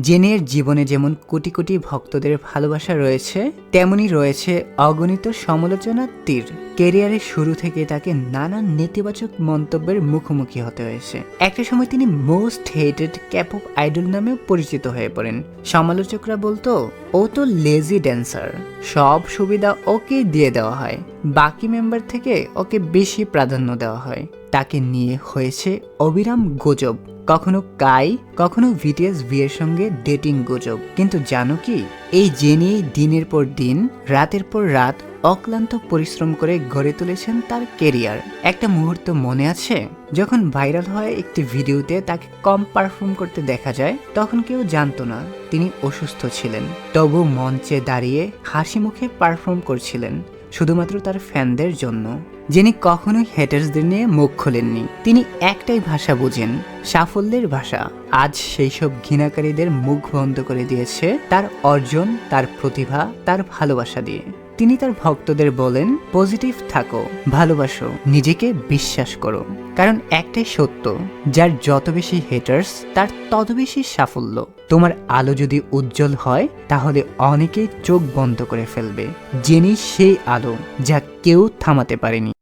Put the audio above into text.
জেনের জীবনে যেমন কোটি কোটি ভক্তদের ভালোবাসা রয়েছে, তেমনি রয়েছে অগণিত সমালোচনার তীর। কেরিয়ারের শুরু থেকে তাকে নানান নেতিবাচক মন্তব্যের মুখোমুখি হতে হয়েছে। একটা সময় তিনি most hated cap of idol নামেও পরিচিত হয়ে পড়েন। সমালোচকরা বলতো, ও তো লেজি ড্যান্সার। সব সুবিধা ওকে দিয়ে দেওয়া হয়। বাকি মেম্বার থেকে ওকে বেশি প্রাধান্য দেওয়া হয়। তাকে নিয়ে হয়েছে অবিরাম গুজব। কখনো কাই, কখনো ভিটিএস বিয়ের সঙ্গে ডেটিং গুজব। কিন্তু জানো কি? এই জেনে দিনের পর দিন, রাতের পর রাত অক্লান্ত পরিশ্রম করে গড়ে তুলেছেন তার কেরিয়ার একটা মুহূর্ত মনে আছে? যখন ভাইরাল হয় একটি ভিডিওতে তাকে কম পারফর্ম করতে দেখা যায়, তখন কেউ জানতো না তিনি অসুস্থ ছিলেন। তবু মঞ্চে দাঁড়িয়ে হাসি মুখে পারফর্ম করছিলেন। শুধুমাত্র তার ফ্যানদের জন্য, যিনি কখনোই হেটার্সদের নিয়ে মুখ খোলেননি। তিনি একটাই ভাষা বুঝেন, সাফল্যের ভাষা। আজ সেই সব ঘৃণাকারীদের মুখ বন্ধ করে দিয়েছে তার অর্জন, তার প্রতিভা, তার ভালোবাসা দিয়ে। তিনি তার ভক্তদের বলেন, পজিটিভ থাকো, ভালোবাসো, নিজেকে বিশ্বাস করো। কারণ একটাই সত্য, যার যত বেশি হেটার্স তার তত বেশি সাফল্য। তোমার আলো যদি উজ্জ্বল হয়, তাহলে অনেকেই চোখ বন্ধ করে ফেলবে। জেনি সেই আলো, যা কেউ থামাতে পারেনি।